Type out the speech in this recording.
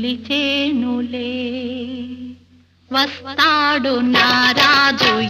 పిలిచేనులే. వస్తాడు నా రాజు